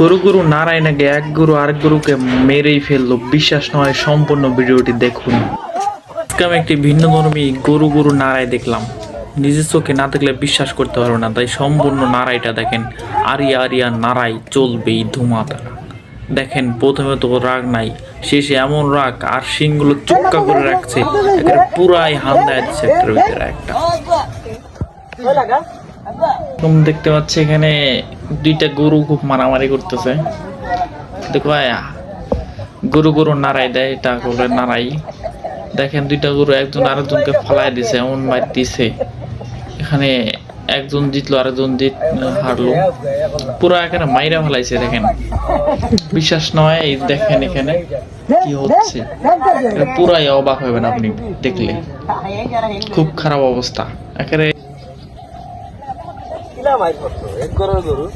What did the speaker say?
গরু গুরু নারায় নাকি এক গুরু আরেক গুরুকে মেরেই ফেলল। বিশ্বাস নয় সম্পূর্ণ ভিডিওটি দেখুন। আমি একটি ভিন্ন ধর্মী গরু গরু নারায় দেখলাম। নিজের চোখে না দেখলে বিশ্বাস করতে পারব না, তাই সম্পূর্ণ নারাইটা দেখেন। আরিয়া আরিয়া নারাই চলবেই ধুমাতারা দেখেন, প্রথমে তো রাগ নাই, শেষে এমন রাগ, আর শিংগুলো চুক্কা করে রাখছে। পুরাই হান্দা যাচ্ছে একটার ভিতরে একটা। এরকম দেখতে পাচ্ছি এখানে দুইটা গরু খুব মারামারি করতেছে। দেখো গরু গরু নাড়াই দেয়, এটা করে নাড়াই। দেখেন দুইটা গরু, একজন আরেকজনকে ফালাই দিছে, এমন মার দিছে। এখানে একজন জিতলো, আরেকজন জিত হারলো। পুরো এখানে মাইরা ফেলাইছে, দেখেন। বিশ্বাস নয়, এই দেখেন এখানে কি হচ্ছে। পুরাই অবাক হবেন আপনি দেখলে। খুব খারাপ অবস্থা। একেবারে মাইর করতো। এক গরুর গরু।